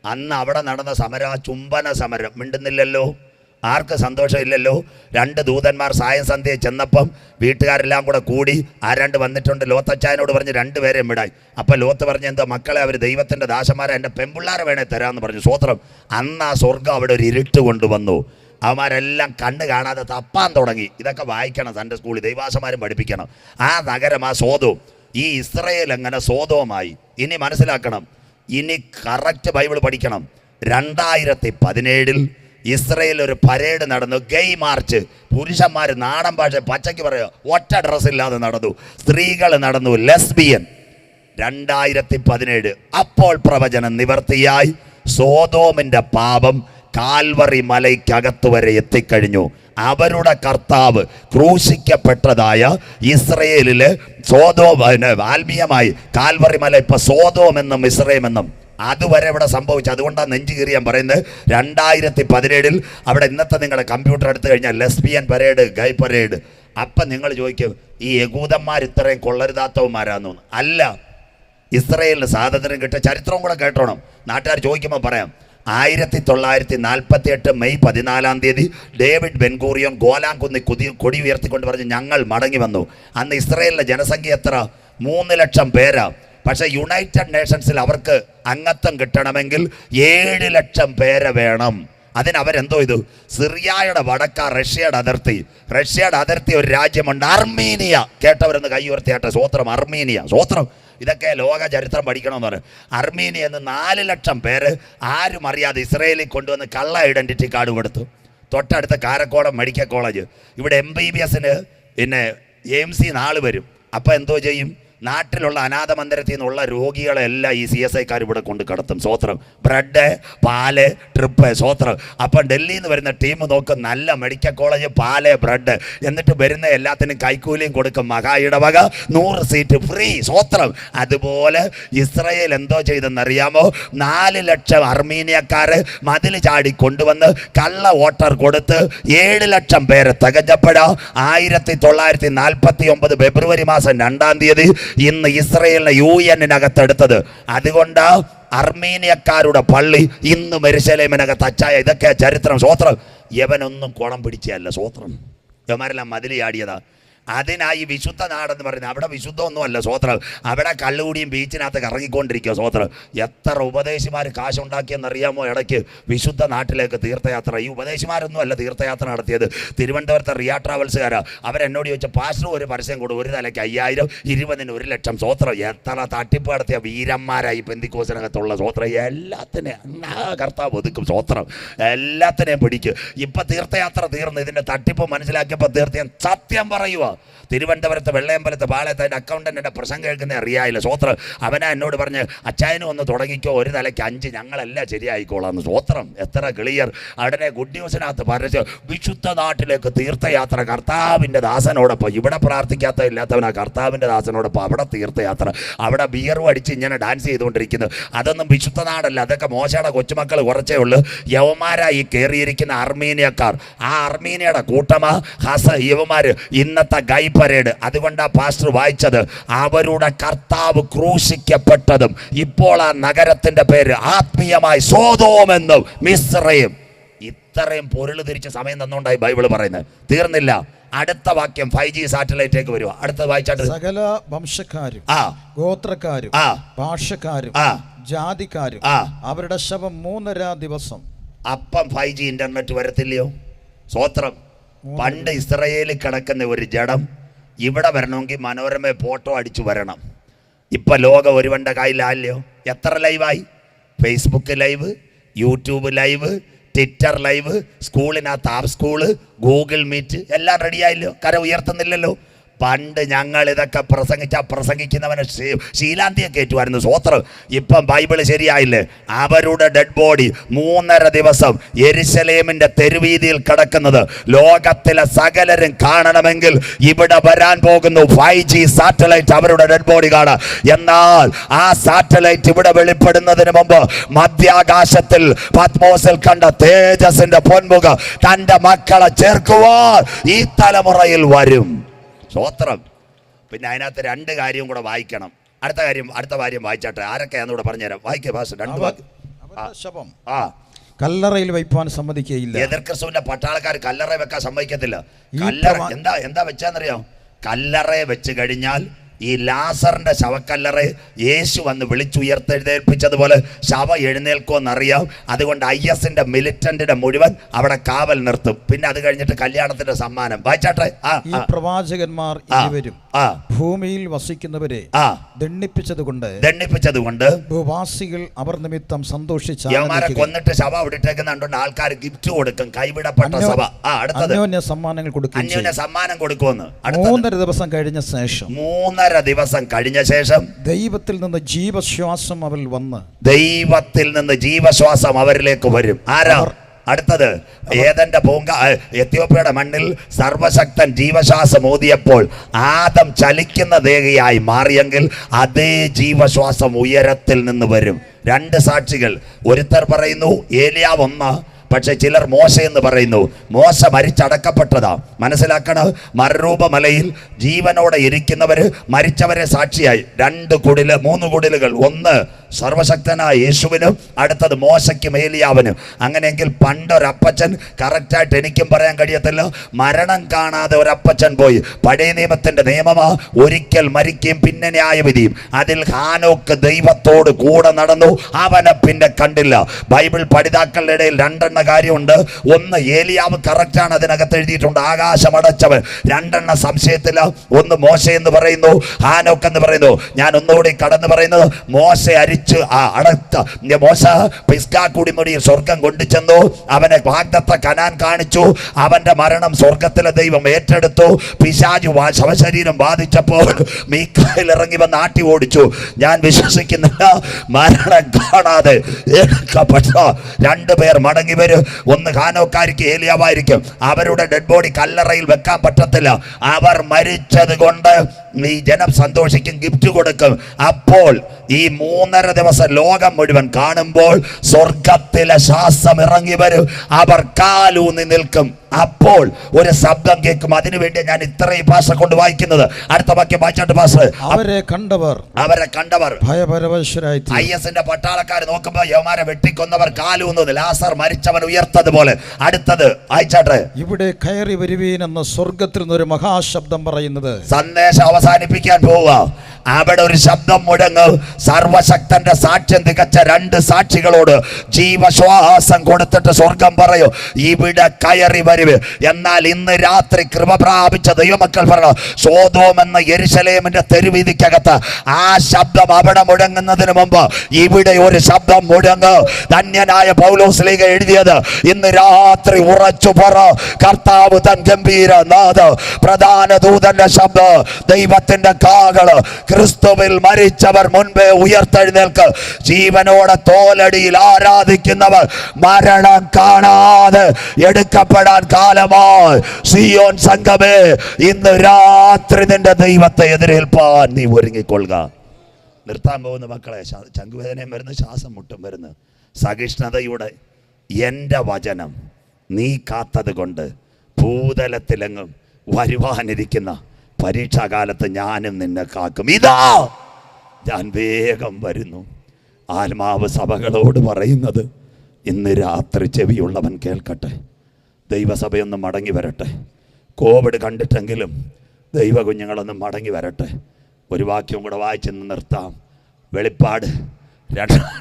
A: അന്ന് അവിടെ നടന്ന സമരം ചുംബന സമരം മിണ്ടുന്നില്ലല്ലോ. ആർക്ക് സന്തോഷമില്ലല്ലോ? രണ്ട് ദൂതന്മാർ സായം സന്ധ്യയെ ചെന്നപ്പം വീട്ടുകാരെല്ലാം കൂടെ കൂടി ആരാണ്ട് വന്നിട്ടുണ്ട്. ലോത്തച്ചായനോട് പറഞ്ഞ് രണ്ടുപേരെയും വിടായി അപ്പം ലോത്ത് പറഞ്ഞ് എന്തോ മക്കളെ അവർ ദൈവത്തിന്റെ ദാശന്മാരെ എന്റെ പെമ്പിള്ളാരെ വേണേ തരാമെന്ന് പറഞ്ഞു. സ്വോത്രം അന്ന് ആ സ്വർഗം അവിടെ ഒരു ഇരുട്ട് കൊണ്ടുവന്നു. അവന്മാരെല്ലാം കണ്ണ് കാണാതെ തപ്പാൻ തുടങ്ങി. ഇതൊക്കെ വായിക്കണം സൺഡേ സ്കൂളിൽ. ദൈവാസന്മാരും പഠിപ്പിക്കണം. ആ നഗരം ആ സ്വതവും ഈ ഇസ്രയേൽ അങ്ങനെ സ്വതവുമായി ഇനി മനസ്സിലാക്കണം. ഇനി കറക്റ്റ് ബൈബിൾ പഠിക്കണം. രണ്ടായിരത്തി പതിനേഴിൽ ഇസ്രയേൽ ഒരു പരേഡ് നടന്നു. ഗെയ് മാർച്ച് പുരുഷന്മാർ നാടൻ ഭാഷ പച്ചയ്ക്ക് പറയുക. ഒറ്റ ഡ്രസ്സില്ലാതെ നടന്നു. സ്ത്രീകൾ നടന്നു. ലെസ്ബിയൻ രണ്ടായിരത്തി പതിനേഴ് അപ്പോൾ പ്രവചനം നിവർത്തിയായി. സോതോമിന്റെ പാപം കാൽവറി മലയ്ക്കകത്ത് വരെ എത്തിക്കഴിഞ്ഞു. അവരുടെ കർത്താവ് ക്രൂശിക്കപ്പെട്ടതായ ഇസ്രയേലിലെ സോതോ ആത്മീയമായി കാൽവറി മല ഇപ്പൊ സോതോമെന്നും എന്നും ഇസ്രയേം എന്നും. അതുവരെ ഇവിടെ സംഭവിച്ചു. അതുകൊണ്ടാണ് നെഞ്ചു കീറി ഞാൻ പറയുന്നത്. രണ്ടായിരത്തി പതിനേഴിൽ അവിടെ ഇന്നത്തെ നിങ്ങളുടെ കമ്പ്യൂട്ടർ എടുത്തു കഴിഞ്ഞാൽ ലെസ്ബിയൻ പരേഡ് ഗൈ പരേഡ്. അപ്പം നിങ്ങൾ ചോദിക്കും ഈ യകൂദന്മാർ ഇത്രയും കൊള്ളരുതാത്തവന്മാരാന്നു? അല്ല. ഇസ്രയേലിന് സ്വാതന്ത്ര്യം കിട്ടിയ ചരിത്രവും കൂടെ കേട്ടോണം. നാട്ടുകാർ ചോദിക്കുമ്പോൾ പറയാം ആയിരത്തി തൊള്ളായിരത്തി നാൽപ്പത്തി എട്ട് മെയ് പതിനാലാം തീയതി ഡേവിഡ് ബെൻഗൂറിയോൻ ഗോലാംകുന്നി കുതി കൊടി ഉയർത്തിക്കൊണ്ട് പറഞ്ഞ് ഞങ്ങൾ മടങ്ങി വന്നു. അന്ന് ഇസ്രയേലിലെ ജനസംഖ്യ എത്ര? മൂന്ന് ലക്ഷം പേരാ. പക്ഷേ യുണൈറ്റഡ് നേഷൻസിൽ അവർക്ക് അംഗത്വം കിട്ടണമെങ്കിൽ ഏഴ് ലക്ഷം പേരെ വേണം. അതിനവരെന്തോ ഇത്? സിറിയായുടെ വടക്ക റഷ്യയുടെ അതിർത്തി. റഷ്യയുടെ അതിർത്തി ഒരു രാജ്യമുണ്ട്. അർമീനിയ. കേട്ടവരെന്ന് കൈ ഉയർത്തിയാട്ടെ. സ്വോത്രം അർമീനിയ. സ്വോത്രം. ഇതൊക്കെ ലോക ചരിത്രം പഠിക്കണമെന്ന് പറയും. അർമീനിയ എന്ന് നാല് ലക്ഷം പേര് ആരും അറിയാതെ ഇസ്രയേലിൽ കൊണ്ടുവന്ന് കള്ള ഐഡന്റിറ്റി കാർഡ് കൊടുത്തു. തൊട്ടടുത്ത കാരക്കോടം മെഡിക്കൽ കോളേജ്. ഇവിടെ എം ബി ബി എസിന് പിന്നെ എം സി നാൾ വരും. അപ്പോൾ എന്തോ ചെയ്യും? നാട്ടിലുള്ള അനാഥ മന്ദിരത്തിൽ നിന്നുള്ള രോഗികളെല്ലാം ഈ സി എസ് ഐക്കാർ ഇവിടെ കൊണ്ട് കടത്തും. സ്വോത്രം ബ്രെഡ് പാൽ ട്രിപ്പ് സ്വോത്രം അപ്പം ഡൽഹിയിൽ നിന്ന് വരുന്ന ടീം നോക്കും നല്ല മെഡിക്കൽ കോളേജ് പാൽ ബ്രെഡ്. എന്നിട്ട് വരുന്ന എല്ലാത്തിനും കൈക്കൂലിയും കൊടുക്കും. മഹാ ഇടവക നൂറ് സീറ്റ് ഫ്രീ സ്വോത്രം അതുപോലെ ഇസ്രയേൽ എന്തോ ചെയ്തെന്നറിയാമോ? നാല് ലക്ഷം അർമീനിയക്കാർ മതിൽ ചാടി കൊണ്ടുവന്ന് കള്ള വോട്ടർ കൊടുത്ത് ഏഴ് ലക്ഷം പേരെ തികഞ്ഞപ്പെടാ ആയിരത്തി തൊള്ളായിരത്തി നാൽപ്പത്തി ഒമ്പത് ഫെബ്രുവരി മാസം രണ്ടാം തീയതി ഇന്ന് ഇസ്രയേലിനെ യു എന്നിനകത്തെടുത്തത് അതുകൊണ്ട് അർമേനിയക്കാരുടെ പള്ളി ഇന്ന് മെരുശലേമിനകത്ത് അച്ചായ. ഇതൊക്കെ ചരിത്രം. സ്വോത്രം യവനൊന്നും കുളം പിടിച്ചല്ല സ്വോത്രം യവന്മാരെല്ലാം മതിലി ചാടിയതാ. അതിനായി വിശുദ്ധ നാടെന്ന് പറയുന്നത്. അവിടെ വിശുദ്ധമൊന്നുമല്ല സ്വോത്രം അവിടെ കള്ളുകൂടിയും ബീച്ചിനകത്ത് കറങ്ങിക്കൊണ്ടിരിക്കുക സ്വോത്രം എത്ര ഉപദേശിമാർ കാശുണ്ടാക്കിയെന്നറിയാമോ ഇടയ്ക്ക്? വിശുദ്ധ നാട്ടിലേക്ക് തീർത്ഥയാത്ര. ഈ ഉപദേശിമാരൊന്നും അല്ല തീർത്ഥയാത്ര നടത്തിയത്. തിരുവനന്തപുരത്തെ റിയ ട്രാവൽസുകാരാ. അവരെന്നോട് ചോദിച്ച പാസ്റ്റർ ഒരു പരസ്യം കൊടു. ഒരു തലയ്ക്ക് അയ്യായിരം ഇരുപതിന് ഒരു ലക്ഷം. സ്വോത്രം എത്ര തട്ടിപ്പ് നടത്തിയ വീരന്മാരായി പെന്തിക്കോസിനകത്തുള്ള സ്വോത്രം എല്ലാത്തിനെയും കർത്താവ് ഒതുക്കും സ്വോത്രം എല്ലാത്തിനെയും പിടിക്കും. ഇപ്പൊ തീർത്ഥയാത്ര തീർന്ന് ഇതിന്റെ തട്ടിപ്പ് മനസ്സിലാക്കിയപ്പോൾ തീർത്ഥം സത്യം പറയുക തിരുവനന്തപുരത്ത് വെള്ളയമ്പലത്ത് പാളയത്ത് അതിന്റെ അക്കൗണ്ടന്റെ പ്രസംഗം കേൾക്കുന്ന അറിയായില്ല. സ്വോത്രം അവനാ എന്നോട് പറഞ്ഞ് അച്ചായനും ഒന്ന് തുടങ്ങിക്കോ ഒരു തലയ്ക്ക് അഞ്ച് ഞങ്ങളെല്ലാം ശരിയായിക്കോളാം സ്വോത്രം എത്ര ക്ലിയർ അവിടെ ഗുഡ് ന്യൂസിനകത്ത് പറഞ്ഞ് വിശുദ്ധ നാട്ടിലേക്ക് തീർത്ഥയാത്ര കർത്താവിന്റെ ദാസനോടൊപ്പം. ഇവിടെ പ്രാർത്ഥിക്കാത്ത ഇല്ലാത്തവനാ കർത്താവിന്റെ ദാസനോടൊപ്പം അവിടെ തീർത്ഥയാത്ര. അവിടെ ബിയറും അടിച്ച് ഇങ്ങനെ ഡാൻസ് ചെയ്തുകൊണ്ടിരിക്കുന്നു. അതൊന്നും വിശുദ്ധ നാടല്ല അതൊക്കെ മോശയുടെ കൊച്ചുമക്കൾ കുറച്ചേ ഉള്ളൂ. യവന്മാരായി കയറിയിരിക്കുന്ന അർമീനിയക്കാർ. ആ അർമീനിയയുടെ കൂട്ടമാ ഹസ യവന്മാർ ഇന്നത്തെ ഗൈ പരേഡ്. അതുകൊണ്ടാ പാസ്റ്റർ വായിച്ചത് അവരുടെ കർത്താവ് ക്രൂശിക്കപ്പെട്ടതും ഇപ്പോൾ ആ നഗരത്തിന്റെ പേര് ആത്മീയമായി സോതോമെന്നും മിശ്രയും ഇത്രയും പൊരുൾ തിരിച്ച സമയം തന്നുകൊണ്ടായി ബൈബിൾ പറയുന്നത്. തീർന്നില്ല. അടുത്ത വാക്യം ഫൈവ് ജി സാറ്റലൈറ്റേക്ക് വരുക അടുത്ത വായിച്ചാട്ട്
B: സകല വംശക്കാരും
A: ആ.
B: ഗോത്രക്കാരും
A: ആ.
B: ഭാഷക്കാരും
A: ആ.
B: ജാതിക്കാരും
A: ആ.
B: അവരുടെ ശവം മൂന്നര ദിവസം.
A: അപ്പം ഫൈവ് ജി ഇന്റർനെറ്റ് വരത്തില്ലയോ? സ്വോത്രം. പണ്ട് ഇസ്രയേലിൽ കിടക്കുന്ന ഒരു ജഡം ഇവിടെ വരണമെങ്കിൽ മനോരമ ഫോട്ടോ അടിച്ചു വരണം. ഇപ്പം ലോകം ഒരുവന്റെ കയ്യിലല്ലയോ എത്ര ലൈവായി? Facebook live YouTube live Twitter live സ്കൂളിനകത്ത് app school Google meet എല്ലാം റെഡിയായില്ലോ കര ഉയർത്തുന്നില്ലല്ലോ? പണ്ട് ഞങ്ങൾ ഇതൊക്കെ പ്രസംഗിച്ച പ്രസംഗിക്കുന്നവനെ ശീലാന്തിയെ കയറ്റുമായിരുന്നു. സ്വോത്രം ഇപ്പം ബൈബിൾ ശരിയായില്ലേ? അവരുടെ ഡെഡ് ബോഡി മൂന്നര ദിവസം എരിശലേമിന്റെ തെരുവീതിയിൽ കിടക്കുന്നത്. ലോകത്തിലെ സകലരും കാണണമെങ്കിൽ ഇവിടെ വരാൻ പോകുന്നു. ഫൈവ് ജി സാറ്റലൈറ്റ് അവരുടെ ഡെഡ് ബോഡി കാണാം എന്നാൽ ആ സാറ്റലൈറ്റ് ഇവിടെ വെളിപ്പെടുന്നതിന് മുമ്പ് മധ്യാകാശത്തിൽ പത്മോസിൽ കണ്ട തേജസിന്റെ പൊൻമുഖ തന്റെ മക്കളെ ചേർക്കുവാൻ ഈ തലമുറയിൽ വരും. സ്വോത്രം പിന്നെ അതിനകത്ത് രണ്ട് കാര്യവും കൂടെ വായിക്കണം. അടുത്ത കാര്യം അടുത്ത കാര്യം വായിച്ചാട്ടെ. ആരൊക്കെയാന്ന് കൂടെ പറഞ്ഞുതരാം. വായിക്കുക ഭാഷ രണ്ട് വാക്ക്.
B: ശവം.
A: ആ.
B: കല്ലറയിൽ വയ്പ്പാൻ സമ്മതിക്കുകയില്ല.
A: എതിർ ക്രിസ്തുവിന്റെ പട്ടാളക്കാർ കല്ലറ വെക്കാൻ സമ്മതിക്കത്തില്ല. കല്ലറ എന്താ എന്താ വെച്ചാന്നറിയോ? കല്ലറയെ വെച്ച് കഴിഞ്ഞാൽ ഈ ലാസറിന്റെ ശവക്കല്ലറ യേശു വന്ന് വിളിച്ചുയർത്തെഴുന്നേൽപ്പിച്ചതുപോലെ ശവ എഴുന്നേൽക്കുമെന്നറിയാം. അതുകൊണ്ട് ഐ എസിന്റെ മിലിറ്റന്റിന്റെ മുഴുവൻ അവിടെ കാവൽ നിർത്തും. പിന്നെ അത് കഴിഞ്ഞിട്ട് കല്യാണത്തിന്റെ സമ്മാനം. വായിച്ചാട്ടെ
B: ഈ പ്രവാചകന്മാർ ഇരുവരും ഭൂമിയിൽ വസിക്കുന്നവരെ
A: ആ.
B: ദണ്ണിപ്പിച്ചതുകൊണ്ട്
A: ദണ്ണിപ്പിച്ചത് കൊണ്ട്
B: ഭൂവാസികൾ അവർ നിമിത്തം സന്തോഷിച്ച
A: യവന്മാരെ കൊന്നിട്ട് ശവ ഇട്ടേക്കുന്നുണ്ട് ആൾക്കാർ ഗിഫ്റ്റ് കൊടുക്കും. കൈവിടപ്പെട്ട സഭ. ആ അടുത്തത്.
B: അന്യോന്യ സമ്മാനങ്ങൾ കൊടുക്കും
A: അന്യോന്യ സമ്മാനം കൊടുക്കുമെന്ന്.
B: മൂന്നര ദിവസം കഴിഞ്ഞ ശേഷം
A: മൂന്നര ദിവസം കഴിഞ്ഞ ശേഷം
B: ദൈവത്തിൽ നിന്ന് ജീവശ്വാസം അവരിൽ വന്ന്
A: ദൈവത്തിൽ നിന്ന് ജീവശ്വാസം അവരിലേക്ക് വരും. ആരാ? അടുത്തത് ഏതന്റെ പൂങ്ക എത്യോപ്യയുടെ മണ്ണിൽ സർവശക്തൻ ജീവശ്വാസം ഊതിയപ്പോൾ ആദം ചലിക്കുന്ന ദേഹയായി മാറിയെങ്കിൽ അതേ ജീവശ്വാസം ഉയരത്തിൽ നിന്ന് വരും. രണ്ട് സാക്ഷികൾ. ഒരുത്തർ പറയുന്നു ഏലിയാവ് ഒന്ന് പക്ഷെ ചിലർ മോശ എന്ന് പറയുന്നു. മോശ മരിച്ചടക്കപ്പെട്ടതാ. മനസ്സിലാക്കണം? മറുരൂപമലയിൽ ജീവനോടെ ഇരിക്കുന്നവർ മരിച്ചവരെ സാക്ഷിയായി. രണ്ട് കുടിൽ മൂന്ന് കുടിലുകൾ. ഒന്ന് സർവശക്തനായ യേശുവിനും അടുത്തത് മോശയ്ക്കും ഏലിയാവിനും. അങ്ങനെയെങ്കിൽ പണ്ടൊരപ്പച്ചൻ കറക്റ്റായിട്ട് എനിക്കും പറയാൻ കഴിയത്തില്ല. മരണം കാണാതെ ഒരപ്പച്ചൻ പോയി. പഴയ നിയമത്തിന്റെ നിയമമാ ഒരിക്കൽ മരിക്കുകയും പിന്നെ ന്യായവിധിയും. അതിൽ ഹാനോക്ക് ദൈവത്തോട് കൂടെ നടന്നു അവനെ പിന്നെ കണ്ടില്ല. ബൈബിൾ പഠിതാക്കളുടെ ഇടയിൽ രണ്ടെണ്ണ കാര്യമുണ്ട്. ഒന്ന് ഏലിയാവ് കറക്റ്റാണ് അതിനകത്ത് എഴുതിയിട്ടുണ്ട്. ആകാശമടച്ചവൻ. രണ്ടെണ്ണ സംശയത്തില്ല ഒന്ന് മോശ എന്ന് പറയുന്നു ഹാനോക്ക് എന്ന് പറയുന്നു. ഞാൻ ഒന്നുകൂടി കടന്നു പറയുന്നത് മോശ അരിച്ച് ആ അടുത്ത മോശ പിസ്കാ കുടിമുടിയിൽ സ്വർഗം കൊണ്ടുചെന്നു. അവനെ വാഗ്ദത്ത കനാൻ കാണിച്ചു. അവന്റെ മരണം സ്വർഗത്തിലെ ദൈവം ഏറ്റെടുത്തു. പിശാജു ശവശരീരം ബാധിച്ചപ്പോൾ മീക്കായിൽ ഇറങ്ങി വന്ന് ആട്ടി ഓടിച്ചു. ഞാൻ വിശ്വസിക്കുന്നില്ല. മരണം കാണാതെ രണ്ടു രണ്ടുപേർ മടങ്ങി വരും. ഒന്ന് ഖാനോക്കാരിക്ക് ഏലിയാവായിരിക്കും. അവരുടെ ഡെഡ് ബോഡി കല്ലറയിൽ വെക്കാൻ പറ്റത്തില്ല. അവർ മരിച്ചത് കൊണ്ട് ഈ ജനം സന്തോഷിക്കും ഗിഫ്റ്റ് കൊടുക്കും. അപ്പോൾ ഈ മൂന്നര ദിവസം ലോകം മുഴുവൻ കാണുമ്പോൾ സ്വർഗത്തിലെ ശ്വാസം ഇറങ്ങി വരും. അവർ കാലൂന്നി നിൽക്കും. അപ്പോൾ ഒരു ശബ്ദം കേൾക്കും. അതിനുവേണ്ടി ഞാൻ ഇത്രയും ഭാഷ കൊണ്ട് വായിക്കുന്നത്. അടുത്ത വാക്യം വായിച്ചാട്ട് ഭാഷ
B: അവരെ കണ്ടവർ
A: അവരെ കണ്ടവർ.
B: ഭയപരവശരായി.
A: ഐ എസിന്റെ പട്ടാളക്കാർ നോക്കുമ്പോ യവമാരെ വെട്ടിക്കൊന്നവർ കാലൂന്നത് ലാസർ മരിച്ചവൻ ഉയർത്തതുപോലെ. അടുത്തത് വായിച്ചാട്ടെ.
B: ഇവിടെ കയറി വരുവീൻ എന്ന സ്വർഗത്തിൽ ഒരു മഹാശബ്ദം പറയുന്നത്
A: സന്ദേശം അവസാനിപ്പിക്കാൻ പോവുക. അവിടെ ഒരു ശബ്ദം മുഴങ്ങ്. സർവശക്തന്റെ സാക്ഷ്യം തികച്ച രണ്ട് സാക്ഷികളോട് ജീവശ്വാസം കൊടുത്തിട്ട് സ്വർഗം പറയൂ. ഇവിടെ കയറി വരുവ്. എന്നാൽ ഇന്ന് രാത്രി കൃപ പ്രാപിച്ച ദൈവമക്കൾ പറഞ്ഞു സോതോം എന്ന യെരുശലേമിന്റെ തെരുവീതിക്കകത്ത് ആ ശബ്ദം അവിടെ മുഴങ്ങുന്നതിന് മുമ്പ് ഇവിടെ ഒരു ശബ്ദം മുഴങ്ങ്. ധന്യനായ പൗലോസ് ലീഗ എഴുതിയത് ഇന്ന് രാത്രി ഉറച്ചു പറ. കർത്താവ് തൻ ഗംഭീര നാഥ്. പ്രധാന ദൂതന്റെ ശബ്ദം ദൈവത്തിന്റെ കാകൾ ക്രിസ്തുവിൽ മരിച്ചവർ മുൻപേ ഉയർത്തെഴുന്നേൽക്ക്. ജീവനോടെ തോലടിയിൽ ആരാധിക്കുന്നവർ മരണം കാണാതെ എടുക്കപ്പെടാൻ കാലമായി. സിയോൻ സംഘമേ ഇന്ന് രാത്രി നിന്റെ ദൈവത്തെ എതിരേൽപ്പാൻ നീ ഒരുങ്ങിക്കൊള്ളുക. നിർത്താൻ പോകുന്ന മക്കളെ. ചങ്കുവേദനയും വരുന്നു ശ്വാസം മുട്ടും വരുന്നു. സഹിഷ്ണുതയുടെ എന്റെ വചനം നീ കാത്തത് കൊണ്ട് ഭൂതലത്തിലെങ്ങും വരുവാനിരിക്കുന്ന പരീക്ഷാകാലത്ത് ഞാനും നിന്നെ കാക്കും. ഇതാ! ഞാൻ വേഗം വരുന്നു. ആത്മാവ് സഭകളോട് പറയുന്നത് ഇന്ന് രാത്രി ചെവിയുള്ളവൻ കേൾക്കട്ടെ. ദൈവസഭയൊന്നും മടങ്ങി വരട്ടെ. കോവിഡ് കണ്ടിട്ടെങ്കിലും ദൈവ മടങ്ങി വരട്ടെ. ഒരു വാക്യം കൂടെ വായിച്ചു നിർത്താം. വെളിപ്പാട്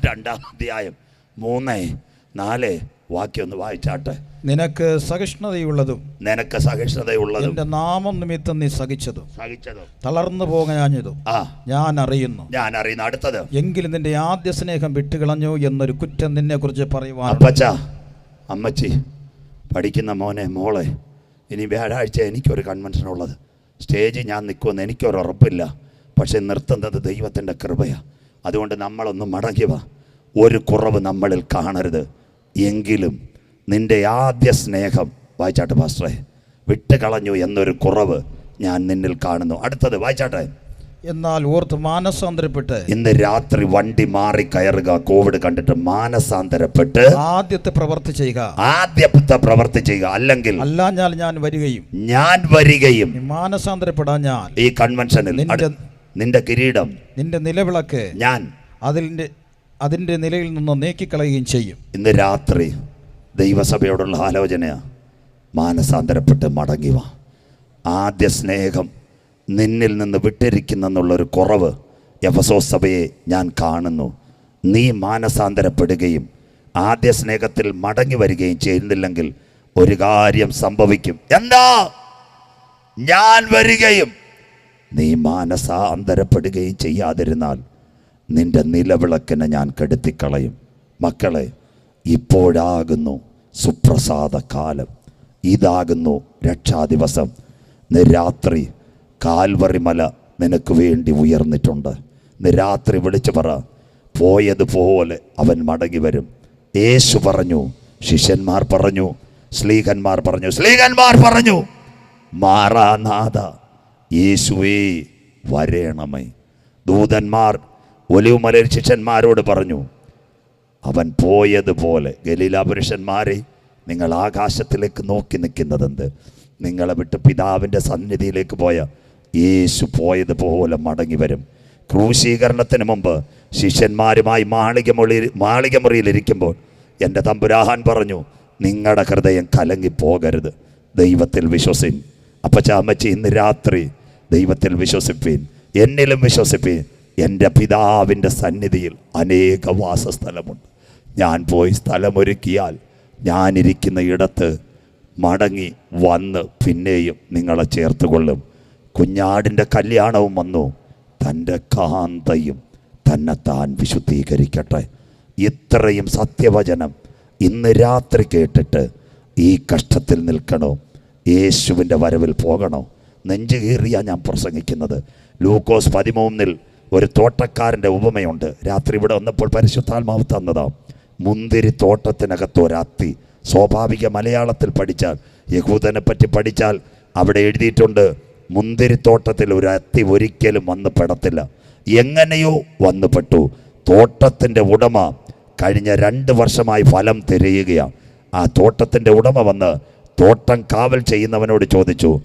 A: രണ്ടാം അധ്യായം മൂന്ന് നാല് വാക്യം ഒന്ന് വായിച്ചാട്ടെ.
B: നിനക്ക് സഹിഷ്ണുതയുള്ളതും
A: നിനക്ക് സഹിഷ്ണുതയുള്ളതും
B: എന്റെ നാമം നിമിത്തം നീ സഹിച്ചതും
A: സഹിച്ചതും.
B: തളർന്നു പോകാഞ്ഞതും
A: ആ.
B: ഞാൻ അറിയുന്നു.
A: ഞാൻ അറിയുന്ന അടുത്തത്.
B: എങ്കിലും നിന്റെ ആദ്യ സ്നേഹം വിട്ടുകളഞ്ഞു എന്നൊരു കുറ്റം നിന്നെ കുറിച്ച് പറയുവാൻ
A: അപ്പച്ച അമ്മച്ചി പഠിക്കുന്ന മോനെ മോളെ ഇനി വ്യാഴാഴ്ച എനിക്കൊരു കൺവെൻഷൻ ഉള്ളത്. സ്റ്റേജിൽ ഞാൻ നിൽക്കുമെന്ന് എനിക്കൊരു ഉറപ്പില്ല. പക്ഷെ നിർത്തുന്നത് ദൈവത്തിന്റെ കൃപയാണ് അതുകൊണ്ട് നമ്മളൊന്ന് മടങ്ങി വാ. ഒരു കുറവ് നമ്മളിൽ കാണരുത്. എങ്കിലും നിന്റെ ആദ്യ സ്നേഹം വായിച്ചാട്ടെ പാസ്റ്ററെ വിട്ടുകളഞ്ഞു എന്നൊരു കുറവ് ഞാൻ നിന്നിൽ കാണുന്നു. അടുത്തത് വായിച്ചാട്ടെ.
B: എന്നാൽ ഓർത്ത് മാനസാന്തരപ്പെട്ട്
A: ഇന്ന് രാത്രി വണ്ടി മാറി കയറുക കോവിഡ് കണ്ടിട്ട് മാനസാന്തരപ്പെട്ട്
B: ആദ്യത്തെ പ്രവർത്തി ചെയ്യുക.
A: ആദ്യത്തെ പ്രവർത്തി ചെയ്യുക. അല്ലെങ്കിൽ
B: അല്ലാഞ്ഞാൽ ഞാൻ വരികയും
A: ഞാൻ വരികയും
B: മാനസാന്തരപ്പെടാൻ ഞാൻ
A: ഈ കൺവെൻഷനിൽ
B: നിന്റെ-
A: നിന്റെ കിരീടം
B: നിന്റെ നിലവിളക്ക്
A: ഞാൻ
B: അതിന്റെ അതിന്റെ നിലയിൽ നിന്ന് നീക്കിക്കളയുകയും ചെയ്യും.
A: ഇന്ന് രാത്രി ദൈവസഭയോടുള്ള ആലോചനയാ. മാനസാന്തരപ്പെട്ട് മടങ്ങി വാ. ആദ്യ സ്നേഹം നിന്നിൽ നിന്ന് വിട്ടിരിക്കുന്നെന്നുള്ളൊരു കുറവ് എഫസോ സഭയെ ഞാൻ കാണുന്നു. നീ മാനസാന്തരപ്പെടുകയും ആദ്യ സ്നേഹത്തിൽ മടങ്ങി വരികയും ചെയ്യുന്നില്ലെങ്കിൽ ഒരു കാര്യം സംഭവിക്കും. എന്താ? ഞാൻ വരികയും നീ മാനസാന്തരപ്പെടുകയും ചെയ്യാതിരുന്നാൽ നിന്റെ നിലവിളക്കിനെ ഞാൻ കെടുത്തിക്കളയും. മക്കളെ ഇപ്പോഴാകുന്നു സുപ്രസാദ കാലം ഇതാകുന്നു രക്ഷാദിവസം. രാത്രി കാൽവറിമല നിനക്ക് വേണ്ടി ഉയർന്നിട്ടുണ്ട്. രാത്രി വിളിച്ചു പറ പോയതുപോലെ അവൻ മടങ്ങി വരും. യേശു പറഞ്ഞു ശിഷ്യന്മാർ പറഞ്ഞു സ്ലീഹന്മാർ പറഞ്ഞു സ്ലീഹന്മാർ പറഞ്ഞു മാറാനാഥ യേശുവേ വരേണമേ. ദൂതന്മാർ ഒലിവുമലയിൽ ശിഷ്യന്മാരോട് പറഞ്ഞു അവൻ പോയതുപോലെ ഗലീല പുരുഷന്മാരെ നിങ്ങൾ ആകാശത്തിലേക്ക് നോക്കി നിൽക്കുന്നതെന്ത്? നിങ്ങളെ വിട്ട് പിതാവിന്റെ സന്നിധിയിലേക്ക് പോയ യേശു പോയതുപോലെ മടങ്ങി വരും. ക്രൂശീകരണത്തിന് മുമ്പ് ശിഷ്യന്മാരുമായി മാളിക മുറി മാളിക മുറിയിലിരിക്കുമ്പോൾ എന്റെ തമ്പുരാഹാൻ പറഞ്ഞു നിങ്ങളുടെ ഹൃദയം കലങ്ങിപ്പോകരുത് ദൈവത്തിൽ വിശ്വസിൻ. അപ്പച്ച അമ്മച്ചി ഇന്ന് രാത്രി ദൈവത്തിൽ വിശ്വസിപ്പീൻ. എന്നിലും വിശ്വസിപ്പീൻ. എന്റെ പിതാവിന്റെ സന്നിധിയിൽ അനേക വാസസ്ഥലമുണ്ട്. ഞാൻ പോയി സ്ഥലമൊരുക്കിയാൽ ഞാനിരിക്കുന്ന ഇടത്ത് മടങ്ങി വന്ന് പിന്നെയും നിങ്ങളെ ചേർത്ത് കൊള്ളും കുഞ്ഞാടിന്റെ കല്യാണവും വന്നു. തന്റെ കാന്തയും തന്നെ താൻ വിശുദ്ധീകരിക്കട്ടെ. ഇത്രയും സത്യവചനം ഇന്ന് രാത്രി കേട്ടിട്ട് ഈ കഷ്ടത്തിൽ നിൽക്കണോ? യേശുവിന്റെ വരവിൽ പോകണോ? നെഞ്ചുകീറിയാണ് ഞാൻ പ്രസംഗിക്കുന്നത്. ലൂക്കോസ് പതിമൂന്നിൽ ഒരു തോട്ടക്കാരന്റെ ഉപമയുണ്ട്. രാത്രി ഇവിടെ വന്നപ്പോൾ പരിശുദ്ധാത്മാവ് തന്നതാ. മുന്തിരി തോട്ടത്തിനകത്ത് ഒരത്തി സ്വാഭാവിക മലയാളത്തിൽ പഠിച്ചാൽ യഹൂദനെ പറ്റി പഠിച്ചാൽ അവിടെ എഴുതിയിട്ടുണ്ട് മുന്തിരിത്തോട്ടത്തിൽ ഒരു അത്തി ഒരിക്കലും വന്ന് പെടത്തില്ല. എങ്ങനെയോ വന്നു പെട്ടു. തോട്ടത്തിന്റെ ഉടമ കഴിഞ്ഞ രണ്ട് വർഷമായി ഫലം തിരയുകയാണ് ആ തോട്ടത്തിന്റെ ഉടമ വന്ന് തോട്ടം കാവൽ ചെയ്യുന്നവനോട് ചോദിച്ചു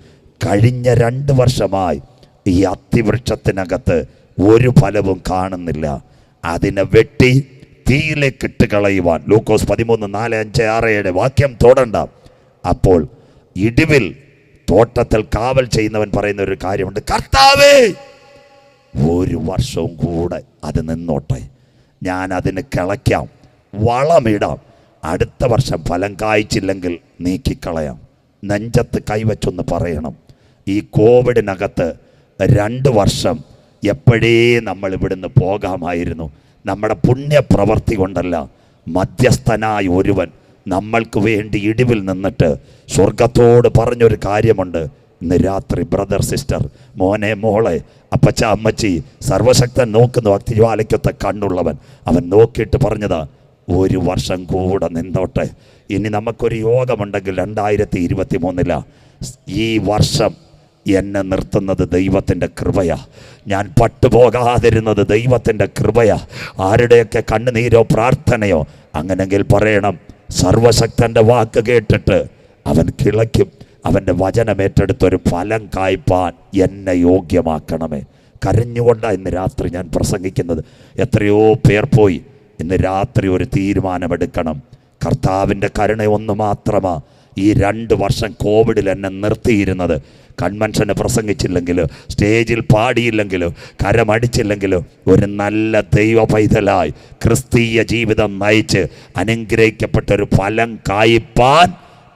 A: കഴിഞ്ഞ രണ്ട് വർഷമായി ഈ അത്തിവൃക്ഷത്തിനകത്ത് ഒരു ഫലവും കാണുന്നില്ല. അതിനെ വെട്ടി തീയിലേക്ക് ഇട്ട് കളയുവാൻ. ലൂക്കോസ് പതിമൂന്ന് നാല് അഞ്ച് ആറ് ഏഴ് വാക്യം തോടണ്ട. അപ്പോൾ ഇടിവിൽ തോട്ടത്തിൽ കാവൽ ചെയ്യുന്നവൻ പറയുന്ന ഒരു കാര്യമുണ്ട്. കർത്താവേ ഒരു വർഷവും കൂടെ അത് നിന്നോട്ടെ. ഞാൻ അതിന് കിളയ്ക്കാം വളമിടാം. അടുത്ത വർഷം ഫലം കായ്ച്ചില്ലെങ്കിൽ നീക്കിക്കളയാം. നെഞ്ചത്ത് കൈവച്ചൊന്ന് പറയണം. ഈ കോവിഡിനകത്ത് രണ്ട് വർഷം എപ്പോഴേ നമ്മൾ ഇവിടുന്ന് പോകാമായിരുന്നു. നമ്മുടെ പുണ്യപ്രവർത്തി കൊണ്ടല്ല മധ്യസ്ഥനായ ഒരുവൻ നമ്മൾക്ക് വേണ്ടി ഇടിവിൽ നിന്നിട്ട് സ്വർഗത്തോട് പറഞ്ഞൊരു കാര്യമുണ്ട്. ഇന്ന് രാത്രി ബ്രദർ സിസ്റ്റർ മോനെ മോളെ അപ്പച്ച അമ്മച്ചി സർവശക്തൻ നോക്കുന്ന അഗ്നിജ്വാലയ്ക്കൊത്ത കണ്ണുള്ളവൻ. അവൻ നോക്കിയിട്ട് പറഞ്ഞതാ ഒരു വർഷം കൂടെ നിന്നോട്ടെ. ഇനി നമുക്കൊരു യോഗമുണ്ടെങ്കിൽ രണ്ടായിരത്തി ഇരുപത്തി മൂന്നില ഈ വർഷം എന്നെ നിർത്തുന്നത് ദൈവത്തിന്റെ കൃപയാ. ഞാൻ പട്ടുപോകാതിരുന്നത് ദൈവത്തിന്റെ കൃപയാ. ആരുടെയൊക്കെ കണ്ണുനീരോ പ്രാർത്ഥനയോ അങ്ങനെങ്കിൽ പറയണം സർവശക്തന്റെ വാക്ക് കേട്ടിട്ട് അവൻ കിളയ്ക്കും. അവന്റെ വചനമേറ്റെടുത്തൊരു ഫലം കായ്പാൻ എന്നെ യോഗ്യമാക്കണമേ. കരഞ്ഞുകൊണ്ടാണ് ഇന്ന് രാത്രി ഞാൻ പ്രസംഗിക്കുന്നത്. എത്രയോ പേർ പോയി. ഇന്ന് രാത്രി ഒരു തീരുമാനമെടുക്കണം. കർത്താവിന്റെ കരുണ ഒന്ന് മാത്രമാ. ഈ രണ്ട് വർഷം കോവിഡിൽ എന്നെ നിർത്തിയിരുന്നത്. കൺവെൻഷന് പ്രസംഗിച്ചില്ലെങ്കിലും സ്റ്റേജിൽ പാടിയില്ലെങ്കിലും കരമടിച്ചില്ലെങ്കിലും ഒരു നല്ല ദൈവ പൈതലായി ക്രിസ്തീയ ജീവിതം നയിച്ച് അനുഗ്രഹിക്കപ്പെട്ട ഒരു ഫലം കായ്പാൻ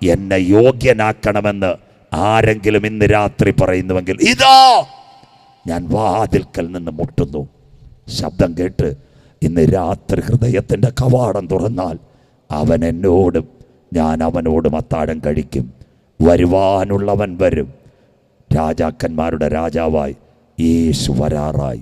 A: എന്നെ യോഗ്യനാക്കണമെന്ന് ആരെങ്കിലും ഇന്ന് രാത്രി പറയുന്നുവെങ്കിൽ ഇതാ ഞാൻ വാതിൽക്കൽ നിന്ന് മുട്ടുന്നു. ശബ്ദം കേട്ട് ഇന്ന് രാത്രി ഹൃദയത്തിന്റെ കവാടം തുറന്നാൽ അവൻ എന്നോടും ഞാൻ അവനോടും അത്താഴം കഴിക്കും. വരുവാനുള്ളവൻ വരും. രാജാക്കന്മാരുടെ രാജാവായി യേശു വരാറായി.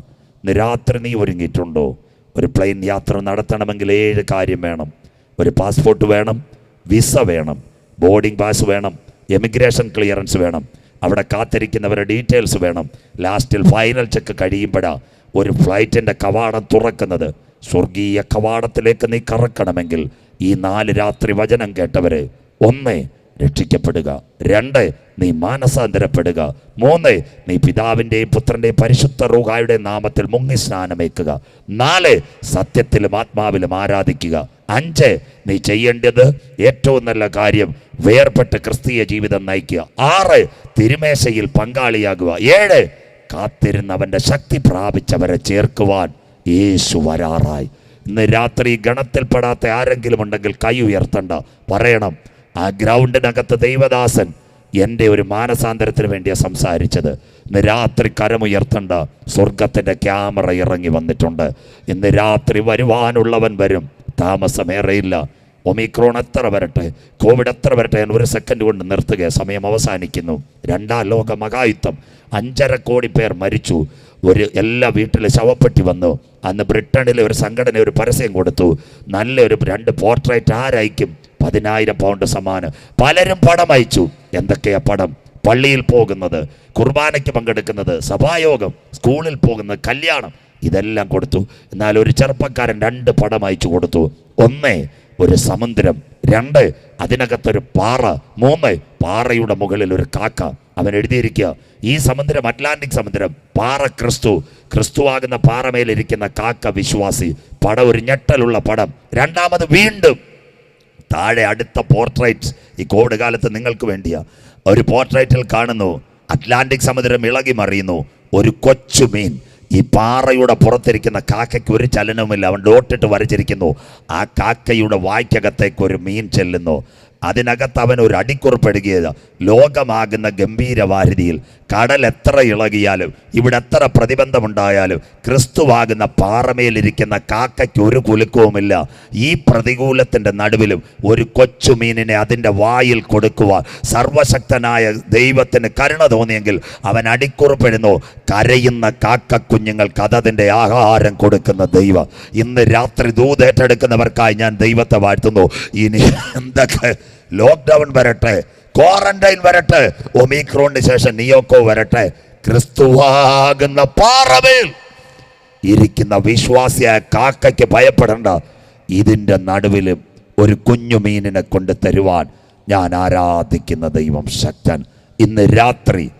A: രാത്രി നീ ഒരുങ്ങിയിട്ടുണ്ടോ? ഒരു പ്ലെയിൻ യാത്ര നടത്തണമെങ്കിൽ ഏഴ് കാര്യം വേണം. ഒരു പാസ്പോർട്ട് വേണം വിസ വേണം ബോർഡിംഗ് പാസ് വേണം എമിഗ്രേഷൻ ക്ലിയറൻസ് വേണം അവിടെ കാത്തിരിക്കുന്നവരുടെ ഡീറ്റെയിൽസ് വേണം. ലാസ്റ്റിൽ ഫൈനൽ ചെക്ക് കഴിയുമ്പോഴാ ഒരു ഫ്ലൈറ്റിന്റെ കവാടം തുറക്കുന്നത്. സ്വർഗീയ കവാടത്തിലേക്ക് നീ കറക്കണമെങ്കിൽ ഈ നാല് രാത്രി വചനം കേട്ടവരെ ഒന്ന് രക്ഷിക്കപ്പെടുക. രണ്ട് നീ മാനസാന്തരപ്പെടുക. മൂന്ന് നീ പിതാവിന്റെയും പുത്രന്റെയും പരിശുദ്ധ റൂഹായുടെ നാമത്തിൽ മുങ്ങി സ്നാനമേക്കുക നാല് സത്യത്തിലും ആത്മാവിലും ആരാധിക്കുക. അഞ്ച് നീ ചെയ്യേണ്ടത് ഏറ്റവും നല്ല കാര്യം വേർപെട്ട് ക്രിസ്തീയ ജീവിതം നയിക്കുക. ആറ് തിരുമേശയിൽ പങ്കാളിയാകുക. ഏഴ് കാത്തിരുന്നവന്റെ ശക്തി പ്രാപിച്ചവരെ ചേർക്കുവാൻ യേശു വരാറായി. ഇന്ന് രാത്രി ഗണത്തിൽപ്പെടാത്ത ആരെങ്കിലും ഉണ്ടെങ്കിൽ കൈ ഉയർത്തണ്ട. പറയണം ആ ഗ്രൗണ്ടിനകത്ത് ദൈവദാസൻ എന്റെ ഒരു മാനസാന്തരത്തിന് വേണ്ടിയാണ് സംസാരിച്ചത്. ഇന്ന് രാത്രി കരമുയർത്തണ്ട സ്വർഗത്തിന്റെ ക്യാമറ ഇറങ്ങി വന്നിട്ടുണ്ട്. ഇന്ന് രാത്രി വരുവാനുള്ളവൻ വരും. താമസമേറെയില്ല ഒമിക്രോൺ എത്ര വരട്ടെ? കോവിഡ് എത്ര വരട്ടെ ഞാൻ ഒരു സെക്കൻഡ് കൊണ്ട് നിർത്തുക. സമയം അവസാനിക്കുന്നു. രണ്ടാം ലോക മഹായുദ്ധം. അഞ്ചര കോടി പേർ മരിച്ചു. ഒരു എല്ലാ വീട്ടിലെ ശവപ്പെട്ടി വന്നു. അന്ന് ബ്രിട്ടനിലെ ഒരു സംഘടന ഒരു പരസ്യം കൊടുത്തു. നല്ലൊരു രണ്ട് പോർട്രേറ്റ് ആരയക്കും? പതിനായിരം പൗണ്ട് സമ്മാനം. പലരും പടം അയച്ചു. എന്തൊക്കെയാ പടം പള്ളിയിൽ പോകുന്നത് കുർബാനയ്ക്ക് പങ്കെടുക്കുന്നത് സഭായോഗം സ്കൂളിൽ പോകുന്നത് കല്യാണം. ഇതെല്ലാം കൊടുത്തു. എന്നാൽ ഒരു ചെറുപ്പക്കാരൻ രണ്ട് പടം അയച്ചു കൊടുത്തു. ഒന്ന് ഒരു സമുദ്രം. രണ്ട് അതിനകത്തൊരു പാറ. മൂന്ന് പാറയുടെ മുകളിൽ ഒരു കാക്ക. അവൻ എഴുതിയിരിക്കുക ഈ സമുദ്രം അറ്റ്ലാന്റിക് സമുദ്രം പാറ ക്രിസ്തു ക്രിസ്തുവാകുന്ന പാറമേലിരിക്കുന്ന കാക്ക വിശ്വാസി പടം ഒരു ഞെട്ടലുള്ള പടം. രണ്ടാമത് വീണ്ടും താഴെ അടുത്ത പോർട്രേറ്റ്സ് ഈ കോവിഡ് കാലത്ത് നിങ്ങൾക്ക് വേണ്ടിയാ. ഒരു പോർട്രേറ്റിൽ കാണുന്നു അറ്റ്ലാന്റിക് സമുദ്രം ഇളകി മറിയുന്നു ഒരു കൊച്ചു മീൻ. ഈ പാറയുടെ പുറത്തിരിക്കുന്ന കാക്കയ്ക്ക് ഒരു ചലനവുമില്ല അവൻ ഡോട്ടിട്ട് വരച്ചിരിക്കുന്നു. ആ കാക്കയുടെ വായ്ക്കകത്തേക്ക് ഒരു മീൻ ചെല്ലുന്നു. അതിനകത്ത് അവൻ ഒരു അടിക്കുറപ്പെടുകയത് ലോകമാകുന്ന ഗംഭീരവാരിധിയിൽ കടൽ എത്ര ഇളകിയാലും ഇവിടെ എത്ര പ്രതിബന്ധമുണ്ടായാലും ക്രിസ്തുവാകുന്ന പാറമേലിരിക്കുന്ന കാക്കയ്ക്ക് ഒരു കുലുക്കവുമില്ല. ഈ പ്രതികൂലത്തിന്റെ നടുവിലും ഒരു കൊച്ചുമീനിനെ അതിന്റെ വായിൽ കൊടുക്കുവാൻ സർവശക്തനായ ദൈവത്തിന് കരുണ തോന്നിയെങ്കിൽ അവൻ അടിക്കുറിപ്പെടുന്നു കരയുന്ന കാക്ക കുഞ്ഞുങ്ങൾക്ക് അതതിന്റെ ആഹാരം കൊടുക്കുന്ന ദൈവം. ഇന്ന് രാത്രി ദൂതേറ്റെടുക്കുന്നവർക്കായി ഞാൻ ദൈവത്തെ വാഴ്ത്തുന്നു. ഇനി എന്തൊക്കെ ലോക്ക്ഡൗൺ വരട്ടെ ക്വാറന്റൈൻ വരട്ടെ ഒമിക്രോണിന് ശേഷം നിയോക്കോ വരട്ടെ ക്രിസ്തുവാകുന്ന പാറമേൽ ഇരിക്കുന്ന വിശ്വാസിയായ കാക്കയ്ക്ക് ഭയപ്പെടേണ്ട. ഇതിന്റെ നടുവിലും ഒരു കുഞ്ഞു മീനിനെ കൊണ്ട് തരുവാൻ ഞാൻ ആരാധിക്കുന്ന ദൈവം ശക്തൻ. ഇന്ന് രാത്രി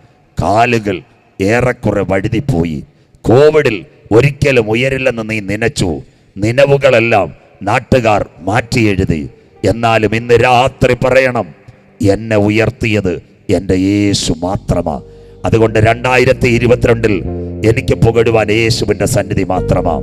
A: കാലുകൾ ഏറെക്കുറെ വഴുതിപ്പോയി. കോവിഡിൽ ഒരിക്കലും ഉയരില്ലെന്ന് നീ നനച്ചു. നിലവുകളെല്ലാം നാട്ടുകാർ മാറ്റി എഴുതി എന്നാലും ഇന്ന് രാത്രി പറയണം എന്നെ ഉയർത്തിയത് എന്റെ യേശു മാത്രമാ. അതുകൊണ്ട് രണ്ടായിരത്തി ഇരുപത്തിരണ്ടിൽ എനിക്ക് പുകടുവാൻ യേശുവിന്റെ സന്നിധി മാത്രമാ.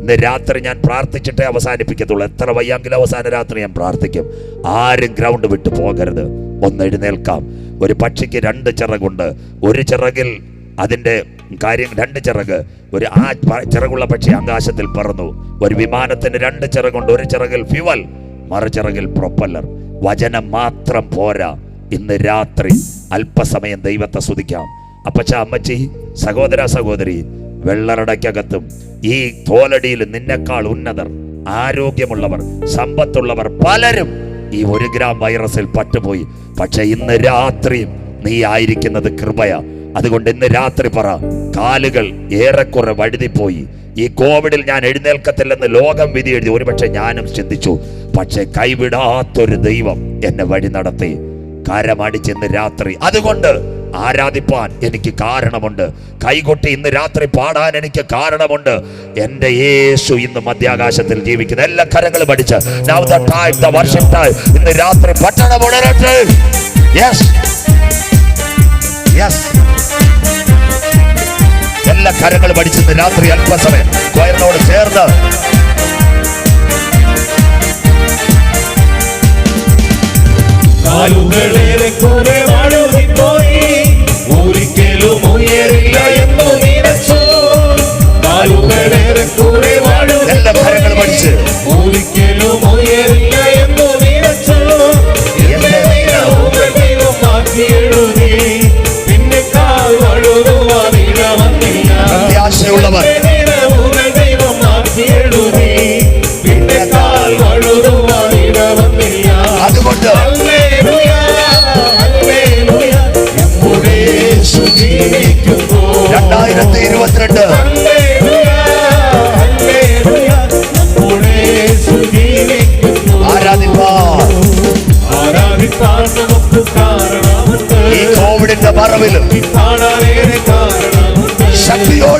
A: ഇന്ന് രാത്രി ഞാൻ പ്രാർത്ഥിച്ചിട്ടേ അവസാനിപ്പിക്കത്തുള്ളൂ. എത്ര വയ്യാങ്കിലും അവസാന രാത്രി ഞാൻ പ്രാർത്ഥിക്കും. ആരും ഗ്രൗണ്ട് വിട്ടു പോകരുത്. ഒന്ന് എഴുന്നേൽക്കാം. ഒരു പക്ഷിക്ക് രണ്ട് ചിറകുണ്ട്. ഒരു ചിറകിൽ അതിന്റെ കാര്യം രണ്ട് ചിറക്. ഒരു ആ ചിറകുള്ള പക്ഷി ആകാശത്തിൽ പറന്നു. ഒരു വിമാനത്തിന് രണ്ട് ചിറകുണ്ട്. ഒരു ചിറകിൽ ഫ്യുവൽ. മറുചിറകിൽ പ്രൊപ്പല്ലർ. വചനം മാത്രം പോരാ. ഇന്ന് രാത്രി അല്പസമയം ദൈവത്തെ സ്തുതിക്കാം. അപ്പച്ച അമ്മച്ചി സഹോദര സഹോദരി വെള്ളറടയ്ക്കകത്തും ഈ തോലടിയിൽ നിന്നെക്കാൾ ഉന്നതർ ആരോഗ്യമുള്ളവർ സമ്പത്തുള്ളവർ പലരും ഈ ഒരു ഗ്രാം വൈറസിൽ പറ്റുപോയി പക്ഷെ ഇന്ന് രാത്രി നീ ആയിരിക്കുന്നത് കൃപയ. അതുകൊണ്ട് ഇന്ന് രാത്രി പറ കാലുകൾ ഏറെക്കുറെ വഴുതിപ്പോയി. ഈ കോവിഡിൽ ഞാൻ എഴുന്നേൽക്കത്തില്ലെന്ന് ലോകം വിധി എഴുതി ഒരുപക്ഷെ ഞാനും ചിന്തിച്ചു. പക്ഷെ കൈവിടാത്തൊരു ദൈവം എന്നെ വഴി നടത്തി കരമടിച്ചെന്ന് രാത്രി. അതുകൊണ്ട് ആരാധിപ്പാൻ എനിക്ക് കാരണമുണ്ട്. കൈകൊട്ടി ഇന്ന് രാത്രി പാടാൻ എനിക്ക് കാരണമുണ്ട്. എന്റെ യേശു ഇന്ന് മധ്യാകാശത്തിൽ ജീവിക്കുന്ന എല്ലാ കരങ്ങളും അടിച്ച് now the time the time ഇന്ന് രാത്രി പട്ടണം ഉണരട്ടെ. യെസ് യെസ് എല്ലാ കരങ്ങളും അടിച്ചിന്ന് രാത്രി അല്പസമയം. കൊയറിനോട് ചേർന്ന്
C: കാലുകളേറെ കുറെ വഴുതിപ്പോയി കാണാനേറെ
A: ശക്തിയോട്